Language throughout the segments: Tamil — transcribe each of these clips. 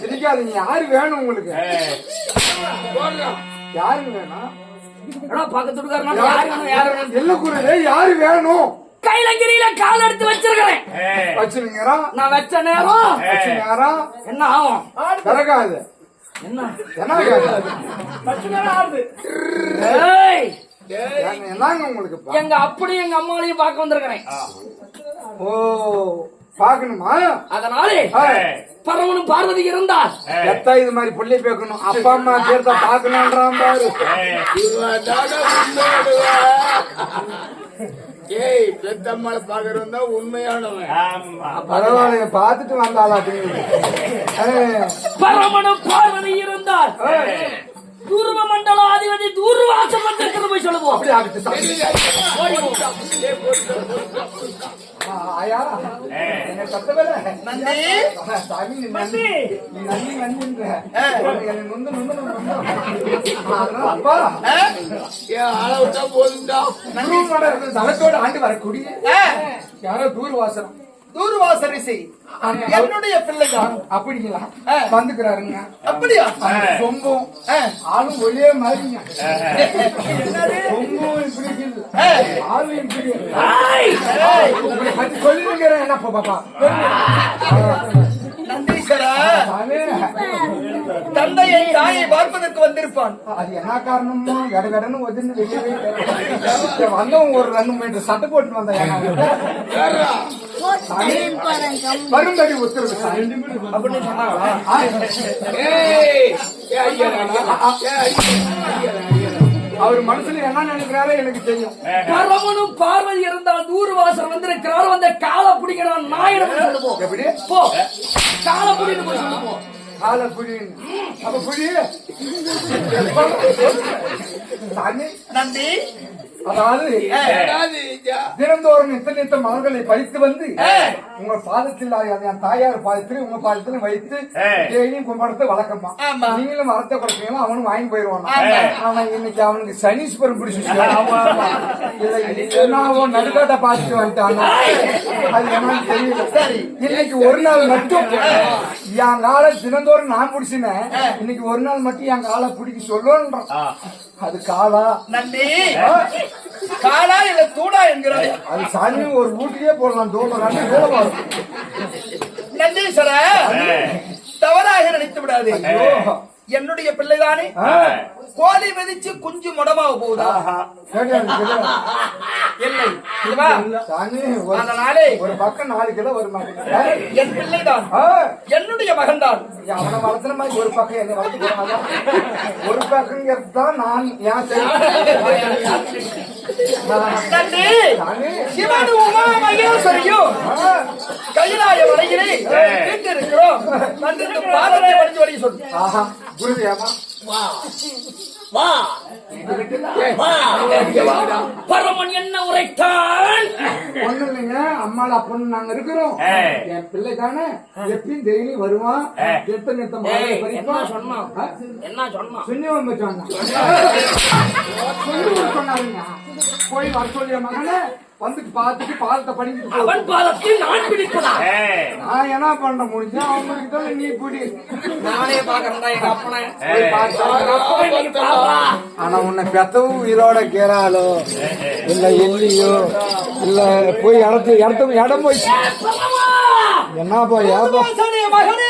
சிரிக்காதீங்க. யாரு வேணும் உங்களுக்கு? யாரு வேணும், யாரு வேணும்? எல்ல குரலே? யாரு வேணும்? கைலங்கிரியில கால் எடுத்து வச்சிருக்கிறேன். வச்சுருங்கிறா நான் வச்ச நேரம் வச்சுருங்கிறா என்ன ஆகும்? திறக்காது. என்ன? என்ன ஆகாது? ஏய், ஏங்க, என்னங்க உங்களுக்கு? எங்க அப்படியும் எங்க அம்மாவையும் பார்க்க வந்திருக்கிறேன். ஓ. பாக்கணுமா அதனாலே பரவனும் பார்வதி இருந்தால் எத்தா இது மாதிரி புள்ளி பேக்கணும்? அப்பா அம்மா சேர்த்தா பாக்கணும்ன்றான் பாரு. ஏய் பெத்தம்மாளை பாக்குறவன் தான் உண்மையானவன். பரவாயில்ல பாத்துட்டு வந்தாளா அப்படின்னு பரமனும் பார்வதி இருந்தால் தூர்வ மண்டல அதிபதி தூர்வாசம் வந்திருக்கிறது போய் சொல்லுவோம். நீ நந்தி நீ நந்தி நந்தின்ற என்னை நொந்து நொந்து நொந்து அதனால அப்பா ஆள விட்டா குருவோட இருக்கிற தலத்தோட ஆண்டு வரக்கூடிய யாரோ தூர்வாசனம் தூர்வாசரிசி என்னுடைய பிள்ளைதான் அப்படிங்களா வந்துக்கிறாருங்க அப்படியா சொம்பும் ஆளும் ஒரே மாதிரிங்க. சொம்பும் இப்படி சொல்லிருக்கிறேன் பாப்பா நந்தீஸ்வரா தந்தையை தாயை பார்ப்பதற்கு வந்திருப்பான் அது என்ன காரணமோ கடகடன்னு ஒதுன்னு வெளியவே வந்தவன் ஒரு ரெண்டு மீட்டர் சட்டை போட்டு வந்தான் வரும்படி உத்தரவு அப்படின்னு சொன்னாங்களா அவர் மனசுல என்ன நினைக்கிறாரோ எனக்கு தெரியும். பரமனும் பார்வதி இருந்தால் தூர்வாசம் வந்திருக்கிறார் அந்த காலை பிடிக்கணும் நாயிடம் சொல்லுவோம். எப்படி? போ. காலை பிடின்னு போய் சொல்லுவோம். கால புடி அப்ப புடி நந்தி அதாவது தினந்தோறும் நித்த நித்த மலர்களை பறித்து வந்து உங்க பாதத்தில் என் தாயார் பாதத்தில் உங்க பாதத்தில் வைத்து டெய்லியும் கும்பிடத்தை வழக்கமா. நீங்களும் மரத்தை கொடுப்பீங்களா அவனும் வாங்கி போயிருவான் ஆனா இன்னைக்கு அவனுக்கு சனீஸ்வரன் என்னாவோ நடுக்காட்ட பார்த்துட்டு வந்துட்டான்? அது என்னன்னு தெரியல. இன்னைக்கு ஒரு நாள் மட்டும். என் காலை தினந்தோறும் நான் பிடிச்சினேன். இன்னைக்கு ஒரு நாள் மட்டும் என் காலை பிடிக்க சொல்லுன்றான் அது காலா நந்தி காலா இல்ல தூடா என்கிறாய். அது சாமி ஒரு வீட்டுக்கே போடலாம் வரும் நந்தீஸ்வர தவறாக நினைத்து விடாதே. என்னுடைய பிள்ளைதானே? கோழி மிதிச்சு குஞ்சு முடமாக போகுதா. இல்லை. அதனாலே ஒரு பக்கம் நாலு கிலோ மாதிரி என் பிள்ளைதான். என்னுடைய மகன்தான். அவனை வளர்த்துற மாதிரி ஒரு பக்கம் என்ன வளர்த்துக்கிறாங்க ஒரு பக்கங்கிறது தான் நான் ஏன் சிவன் உமா மகேஸ்வரியும் கைலாய வரையிலே இருக்கிறோம் வந்து இந்த பாதத்தை படிச்சு வரைய சொல்லு. பரமன் என்ன உரைத்தான்? ஒண்ணு இல்லைங்க. அம்மால அப்பன்னு நாங்க இருக்கிறோம். என் பிள்ளை தானே? எப்பயும் டெய்லி வருவான் நிறுத்த ஏய், என்ன வச்சாங்க சொல்லி சொன்னாருங்க. போய் வர சொல்லிய மகனே? வந்துட்டு பார்த்துட்டு பாலத்தை படிக்கிட்டு. அவன் பாதத்தில் நான் பிடிப்பதா? நான் என்ன பண்ண முடிஞ்சா அவங்களுக்கு தான் நீ பிடி. நானே பாக்குறேன்டா எங்க அப்பனை. போய் ஆனா உன்னை பெத்தவும் உயிரோட கேறாளோ இல்ல இல்லையோ? இல்ல போய் இடத்து இடத்து இடம் போய் ஏப்பா? வாசனே மகனே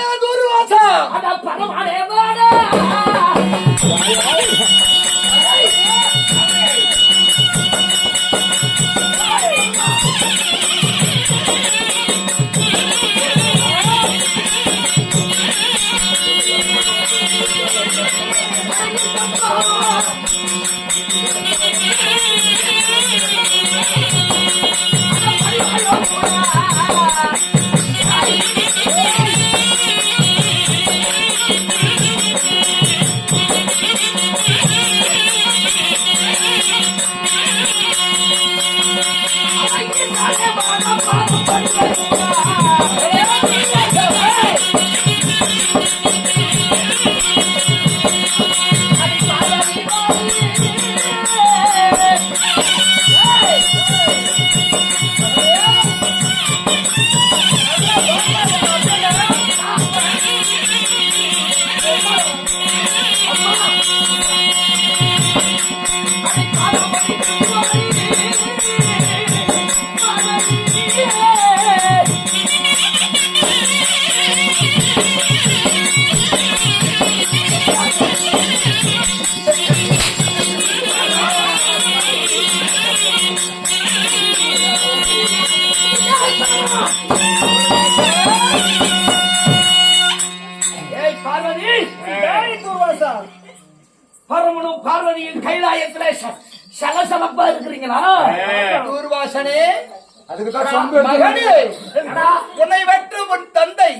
உன்னை வெற்று உன் தந்தை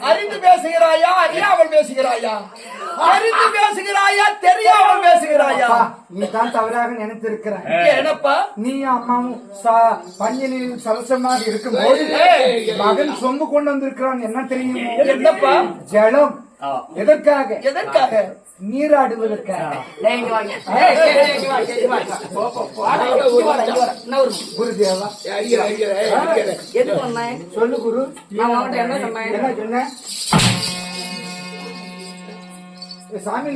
அறிந்து பேசுகிறாயா அறியாமல் பேசுகிறாயா? அறிந்து பேசுகிறாயா தெரியாமல் பேசுகிறாயா? நீ தான் தவறாக நினைத்திருக்கிற என்னப்பா? நீ அம்மாவும் ச- பஞ்சனில் சரசமாக இருக்கும்போது மகன் சொம்பு கொண்டு வந்திருக்கிறான் என்ன தெரியும்? என்னப்பா? ஜலம். எதற்காக? எதற்காக? நீராடுவதற்காக சொல்லு குரு. நான் உன்கிட்ட என்ன சொன்னேன்? என்ன சொன்ன ஏ, சாமி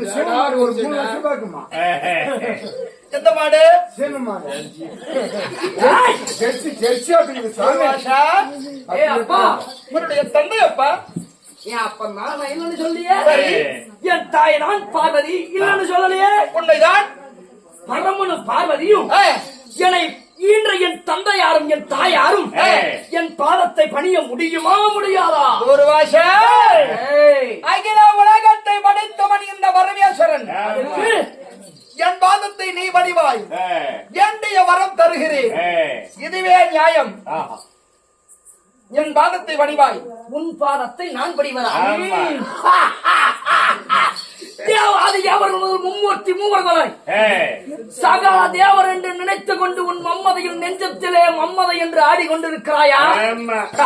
ஒரு மூணு வருஷம் பாக்குமா எந்த மாடு? ஜெர்சி ஜெர்சி அப்படிங்குது சாமி. தூர்வாசா ஏய் அப்பா உன்னுடைய தந்தை அப்பா? என் அப்பா நான் இல்லைன்னு சொல்லியே? என் தாய் நான் பார்வதி இல்லைன்னு சொல்லலையே? உன்னைதான் பரமனும் பார்வதியும் என்னை ஈன்ற என் தந்தையாரும் என் தாயாரும் என் பாதத்தை பணிய முடியுமா முடியாதா? ஏய், அகில உலகத்தை படைத்தவன் இந்த பரமேஸ்வரன். அதுக்கு என் பாதத்தை நீ வடிவாய். என்னுடைய வரம் தருகிறேன். இதுவே நியாயம். என் பாதத்தை வடிவாய். உன் பாதத்தை நான் படிவதா ஆமா. தேவாதி தேவர் மும்மூர்த்தி மூவர்களை சகல தேவர் என்று நினைத்துக் கொண்டு உன் மம்மதையின் நெஞ்சத்திலே மம்மதை என்று ஆடிக்கொண்டிருக்கிறாயா?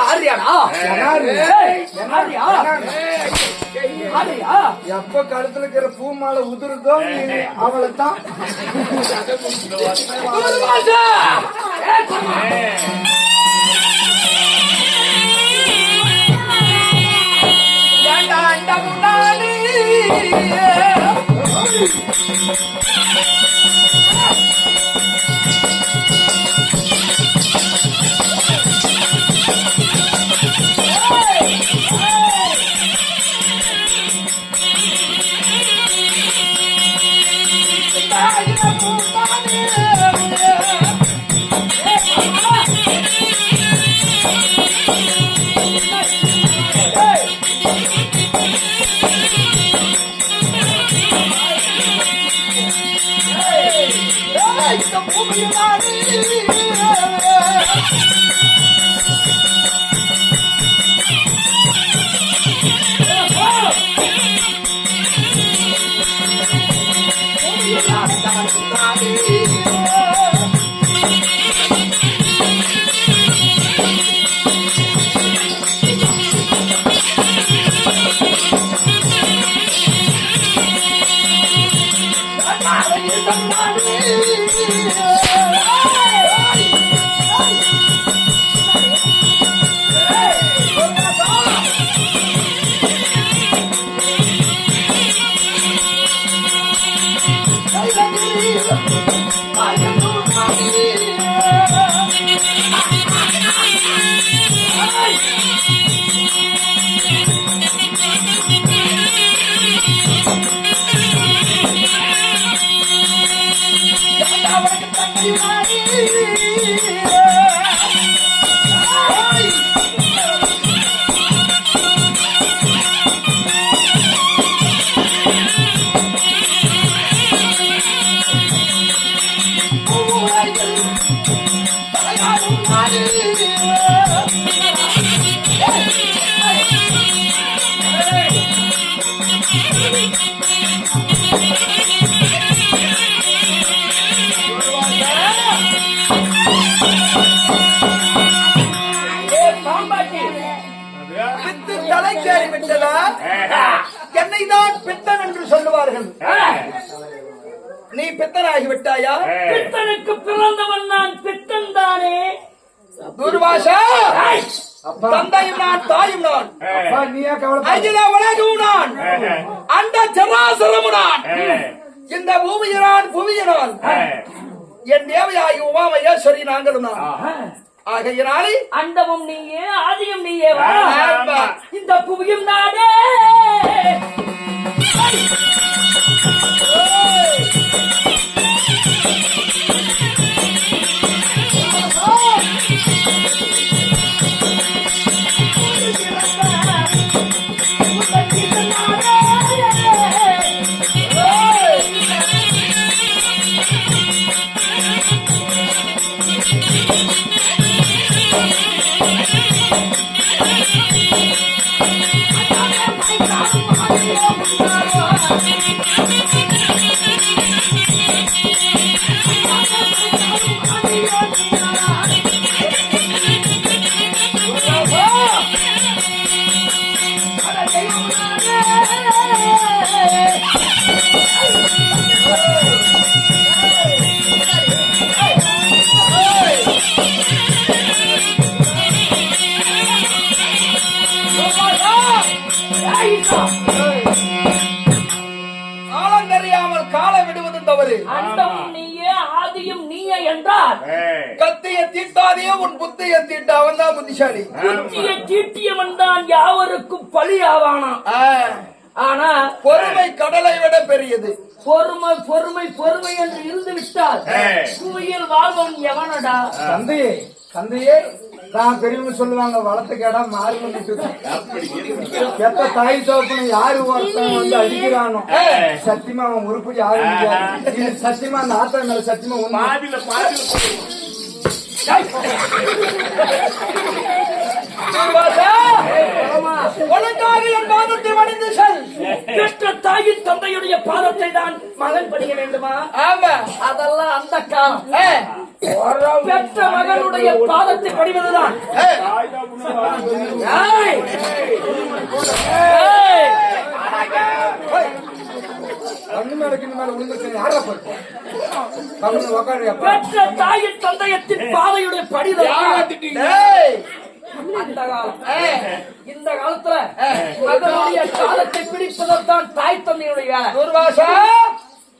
ஆரியாடா. எப்ப கழுத்துல இருக்கிற பூ மாலை உதிருதோ அவளை தான்! ஏய், குருவா! ஏண்டா இந்த முன்னாடி பாம்பாட்டி பித்து தலைக்கேறி விட்டதா என்னை தான் பித்தன் என்று சொல்லுவார்கள். நீ பித்தனாகி விட்டாயா பித்தனுக்கு பிறந்தவன் நான் பித்தன் தானே? துர்வாசா. அப்பா. தந்தையும் நான் தாயும் நான். அப்பா நீயா கவலைப்பட அகில உலகும் நான். அந்த சராசரமும் நான். இந்த பூமியினான் புவியினான் என் தேவையாகி உமா மகேஸ்வரி நாங்களும் நான் ஆகையினாலே அண்டமும் நீயே ஆதியும் நீயே. இந்த புவியும் நாடே என்றால் கத்திய தீட்டாதே உன் புத்திய தீட்ட அவன் தான் புத்திசாலி. புத்திய தீட்டியவன் தான் யாவருக்கும் பலியாவானாம். ஆ, ஆனா பொறுமை கடலை விட பெரியது. பொறுமை பொறுமை பொறுமை என்று இருந்து விட்டால் புவியில் வாழ்வன் எவனடா? தந்தையே தந்தையே நான் பெரியவங்க சொல்லுவாங்க வளர்த்த கேடா மாறி எத்த தாய் தோப்பனை யாரு ஒருத்தன் வந்து அடிக்கிறானோ சத்தியமா அவன் உருப்படி ஆக முடியாது இது சத்தியமா அந்த ஆத்தா மேல சத்தியமா உனக்காக என் பாதத்தை வணிந்து செல். பெற்ற தாயின் தந்தையுடைய பாதத்தை தான் மகன் படிக்க வேண்டுமா? ஆமா. அதெல்லாம் அந்த காலம். பெற்ற மகனுடைய பாதத்தை படிவதுதான். பெற்ற தாயின் தந்தையத்தின் பாதையுடைய படிதான் அந்த காலம். இந்த காலத்துல மகனுடைய காலத்தை பிடிப்பதுதான் தாய் தந்தையுடைய வேலை துர்வாசா!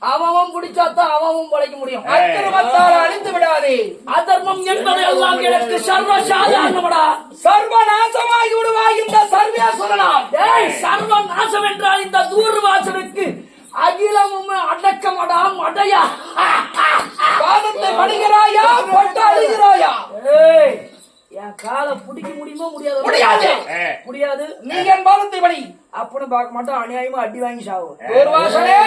அவன் பிடிச்சாதான் அவன் பழைக்க முடியும். அக்கிரமத்தால் அழிந்து விடாதே. அதர்மம் என்பது எல்லாம் எனக்கு சர்வ சாதாரணமடா சர்வநாசமாகி விடுவாய் இந்த சர்வேஸ்வரனாம் ஏய் சர்வ நாசம் என்றால் இந்த தூர்வாசனுக்கு அகிலமும் அடக்கமடாம் அடையா பாதத்தை பணிகிறாயா பட்டு அழுகிறாயா? ஏய். என் காலை பிடிக்க முடியுமோ முடியாது முடியாது. முடியாது நீ என் பாதத்தை பணி அப்படின்னு பார்க்க மாட்டோம். அநியாயமா அடி வாங்கி சாவும் துர்வாசனே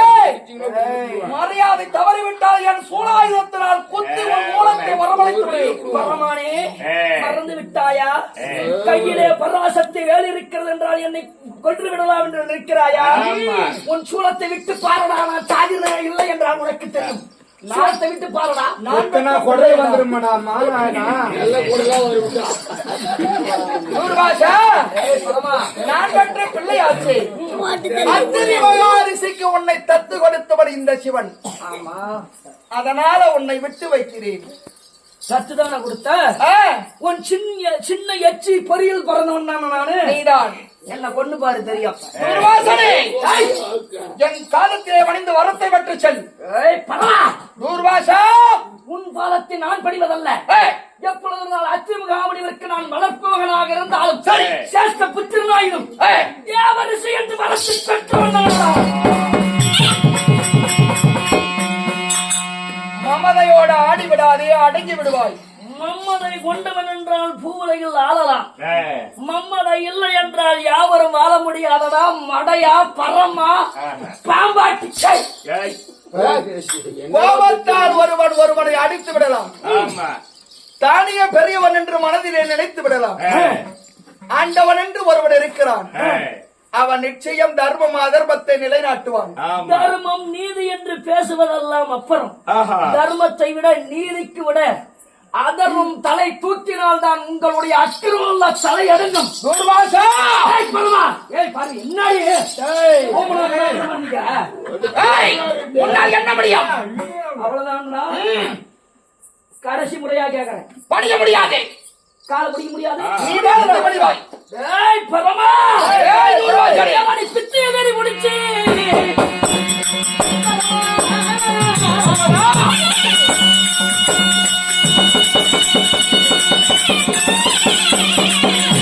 மரியாதை தவறிவிட்டால் என் சூழாயுதத்தினால் குத்தி உன் மூலத்தை வரவழைத்து. பரமானே மறந்து விட்டாயா? கையிலே பராசக்தி வேல் இருக்கிறது என்றால் என்னை கொன்று விடலாம் என்று நிற்கிறாயா உன் சூலத்தை விட்டு பாருடா நான் சாகிறேன் இல்லை என்றால் உனக்கு தெரியும். சூலத்தை விட்டு பாருடா. எத்தனை கொடை வந்துருமாடா மாநாயனா நான் பெற்ற பிள்ளையாச்சு. அத்திரி மகாரிசிக்கு உன்னை தத்து கொடுத்தவர் இந்த சிவன். ஆமா. அதனால உன்னை விட்டு வைக்கிறேன். சத்துதான கொடுத்த? உன் சின்ன சின்ன எச்சி பொறியில் பிறந்தவன் தானே நானு? நீதான். என்ன கொண்டு பாரு தெரியும். என் காலத்திலே வணிந்து வரத்தை பெற்று செல். துர்வாசா உன் பாலத்தை நான் படிவதல்ல. எப்பொழுது நான் அத்திமுகாமணிவருக்கு நான் வளர்ப்பு மகனாக இருந்தாலும் சரி. சேஷ்ட புத்திரனாயினும் தேவரிசை என்று வளர்ச்சி பெற்றவன். மமதையோட ஆடி விடாதே அடங்கி விடுவாய். மம்மதை கொண்டவன் என்றால் பூவுலகில் ஆளலாம். மம்மதை இல்லை என்றால் யாவரும் வாழ முடியாதடா மடையா பரமா? பாம்பாட்டி. கோபத்தால் ஒருவன் ஒருவனை அடித்து விடலாம். ஆமா. தானிய பெரியவன் என்று மனதிலே நினைத்து விடலாம். ஆண்டவன் என்று ஒருவன் இருக்கிறான். அவன் நிச்சயம் தர்மம் அதர்மத்தை நிலைநாட்டுவான். தர்மம் நீதி என்று பேசுவதெல்லாம் அப்புறம். தர்மத்தை விட நீதிக்கு விட அதர்மம் தலை தூக்கினால் தான் உங்களுடைய அக்கிரமம் தலை அடங்கும். என்ன முடியும்? அவ்வளவுதான்டா. கடைசி முறையா கேக்குறேன். பணிய முடியாது. காலை பிடிக்க முடியாது? நீதான் அந்த பணிவாய் ஏய் பரமா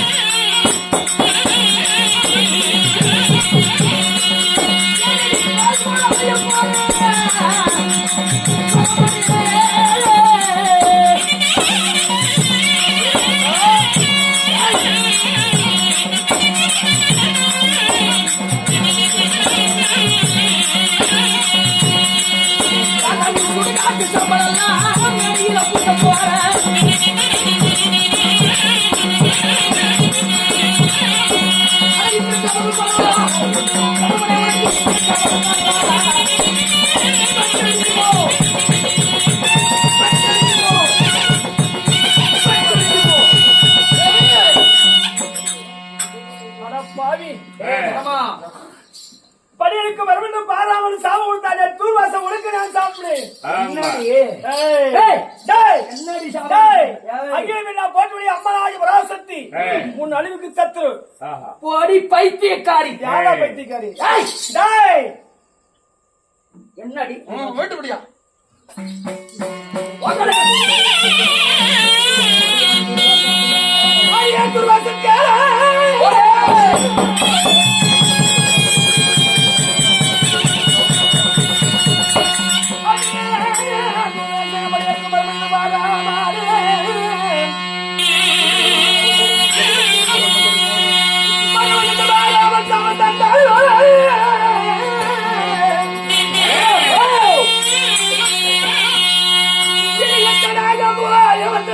ஏய், துர்வாசனே. அவனை பிச்சை உன் அழிவுக்கு சத்துரு. போடி பைத்தியக்காரி யாரா. பைத்தியக்காரி. என்னடி வீட்டுப்படியா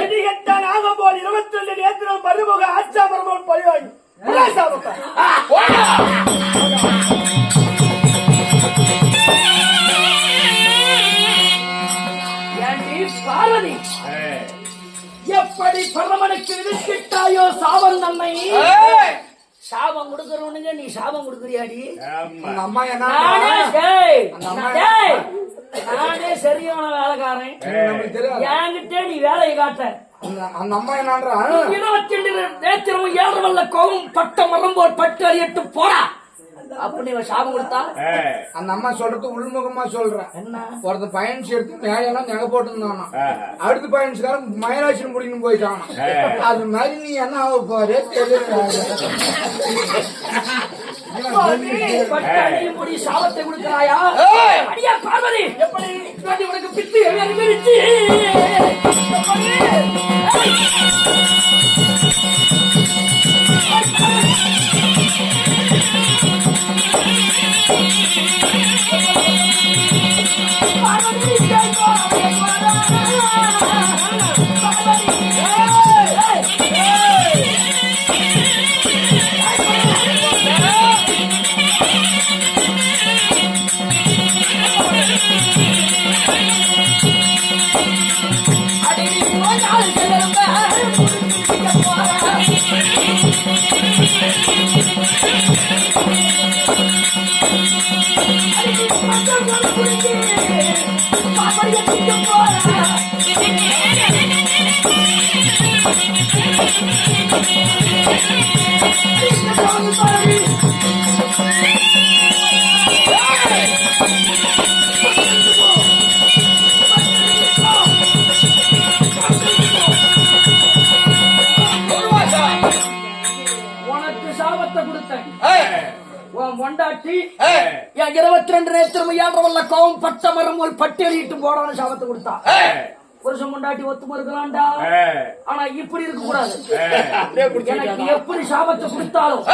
இடிகட்டான் ஆக போல் இருபத்தி ரெண்டு நேத்திரம் மறுமுக ஆச்சாமரம் போல் பழிவாங்கி சாபத்தா ஏண்டி பார்வதி. எப்படி பரமனுக்கு விதிக்கிட்டாயோ சாபம் தன்னை ஏய். சாபம் கொடுக்கறவனுங்க நீ சாபம் கொடுக்கறியாடி? அம்மா என்ன? நானே சரியான வேலைக்காரன். என்கிட்ட நீ வேலையை காட்ட. அந்த- அம்மா என்னன்றா? இருபத்தி ரெண்டு நேத்திரமும் ஏழு வல்ல கோவம் பட்ட மரம் போல் பட்டு அறியட்டு போடா. அப்படி சாபம் கொடுத்தா. அந்த அம்மா சொல்றது உள்முகமா சொல்றேன் என்ன? ஒருத்த பயன்ஸ் எடுத்து மேலையெல்லாம் நெக போட்டுருந்தானா. அடுத்த பயன்ஸ்காரன் மயிலாட்சி முடிக்கணும் போயிட்டானா. அது மாதிரி நீ என்ன ஆக போறே தெரியல. முடி சாபத்தை கொடுக்கிறாயா. அடியா பார்வதி. எப்படி? உனக்கு பித்து அறிவிச்சு துர்வாசா. கொடுத்தேன். என் இருபத்தி ரெண்டு நேரத்தில் ஏற்றவல்ல கோவம் பட்ட மரம் ஒரு பட்டியலிட்டு போடான்னு சாபத்தை கொடுத்தா ஏய். புருஷன் மொண்டாட்டி ஒத்துமை இருக்கலாம்டா. ஆனா இப்படி இருக்க கூடாது. எனக்கு எப்படி சாபத்தை கொடுத்தாலும்.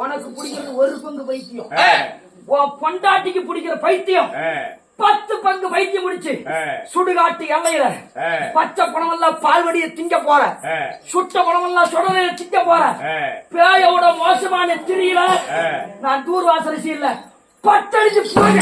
உனக்கு பிடிக்கிறது ஒரு பங்கு பைத்தியம். உன் பொண்டாட்டிக்கு பிடிக்கிற பைத்தியம். பத்து பங்கு பைத்தியம் முடிச்சு. சுடுகாட்டு எல்லையில. பச்சை பணம் எல்லாம் பால்வடிய திங்க போற. சுட்ட பணம் எல்லாம் சுடலைய திங்க போற. பேயோட மோசமான திரியில. நான் தூர் வாசரிசி இல்ல பட்டடிச்சு போங்க